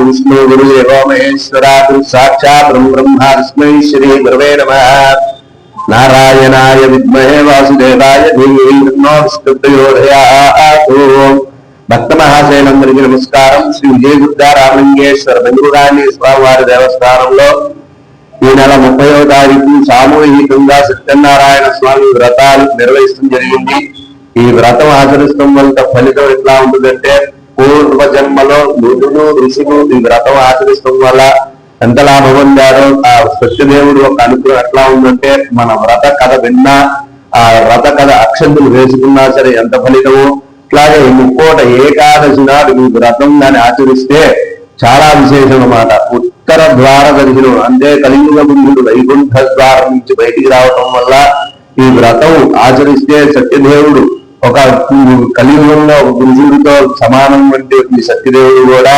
విష్ణు గురు మహేశ్వరాదు సాక్షాత్ బ్రహ్మ విష్ణు శ్రీ గురవే నమ. నారాయణాయ విద్మహే వాసుదేవాయ ధీమో విష్ణుయోధయాతు భక్త మహాశైలందరికీ నమస్కారం. శ్రీ విజయగుద్ద రామలింగేశ్వర బెంగుళాని స్వామివారి దేవస్థానంలో ఈ నెల ముప్పైవ తారీఖు సామూహికంగా సత్యనారాయణ స్వామి వ్రతాలు నిర్వహించడం జరిగింది. ఈ వ్రతం ఆచరిస్తాం వల్ల ఫలితం ఎట్లా ఉంటుందంటే పూర్వ జన్మలో మృదులు ఋషులు ఈ వ్రతం ఆచరిస్తాం వల్ల ఎంత లాభం పొందారో ఆ సత్యదేవుడు ఒక అనుగ్రహం ఎట్లా ఉందంటే మన వ్రత కథ విన్నా ఆ వ్రత కథ అక్షంతులు వేసుకున్నా సరే ఎంత ఫలితమో అట్లాగే ముక్కోట ఏకాదశి నాడు ఈ వ్రతం దాన్ని ఆచరిస్తే చాలా విశేషం అన్నమాట ఉత్తర ద్వార దర్శనం అంటే కలియుగ బుద్ధుడు వైకుంఠ ద్వారం నుంచి బయటికి రావటం వల్ల ఈ వ్రతం ఆచరిస్తే సత్యదేవుడు ఒక కలియుగంలో గురుజుడితో సమానం వంటి ఈ సత్యదేవుడు కూడా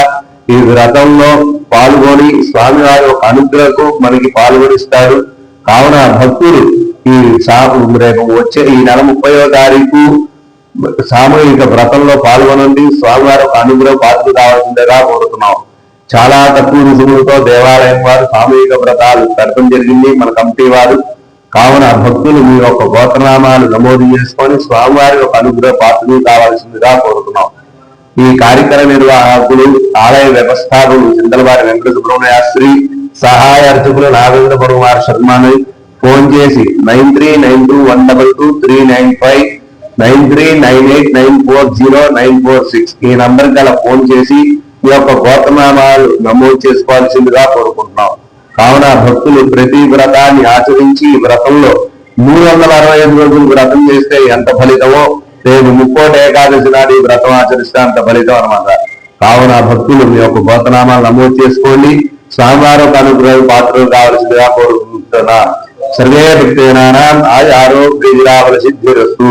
ఈ వ్రతంలో పాల్గొని స్వామివారి ఒక అనుగ్రహకు మనకి పాల్గొనిస్తాడు. కావున భక్తులు ఈ సా రేపు వచ్చే ఈ నెల ముప్పయో తారీఖు సామూహిక వ్రతంలో పాల్గొనండి. స్వామివారి ఒక అనుగ్రహం పాత్ర కావాల్సిందిగా కోరుతున్నాం. చాలా తక్కువ రుజువులతో దేవాలయం వారు సామూహిక వ్రతాలు పెట్టడం జరిగింది. మన కమిటీ వారు కావున భక్తులు మీ యొక్క గోత్రనామాలు నమోదు చేసుకొని స్వామివారి ఒక అనుగ్రహ పాత్రలు కావాల్సిందిగా కోరుతున్నాం. ఈ కార్యక్రమ నిర్వాహకులు ఆలయ వ్యవస్థాపకులు చిందలవారి వెంకట సుబ్రహ్మణ్యాశ్రీ సహాయ అర్చకులు నాగేంద్ర వారి శర్మని ఫోన్ చేసి nine three nine two one double two three nine five nine three nine eight nine four zero nine four six ఈ నంబర్ గల ఫోన్ చేసి మీ యొక్క గోతనామాలు నమోదు చేసుకోవాల్సిందిగా కోరుకుంటున్నాం. కావున భక్తులు ప్రతి వ్రతాన్ని ఆచరించి ఈ వ్రతంలో మూడు వందల అరవై ఐదు రోజులు వ్రతం చేస్తే ఎంత ఫలితమో రేపు ముక్కోటి ఏకాదశి నాడు ఈ వ్రతం ఆచరిస్తే అంత ఫలితం అనమాట కావున భక్తులు మీ యొక్క గోతనామాలు నమోదు చేసుకోండి. స్వామివారం అనుగ్రహ పాత్రలు కావలసిందిగా కోరుకుంటున్నా. సర్వే భక్తి ఆయ ఆరోగ్య సిద్ధిరస్తు.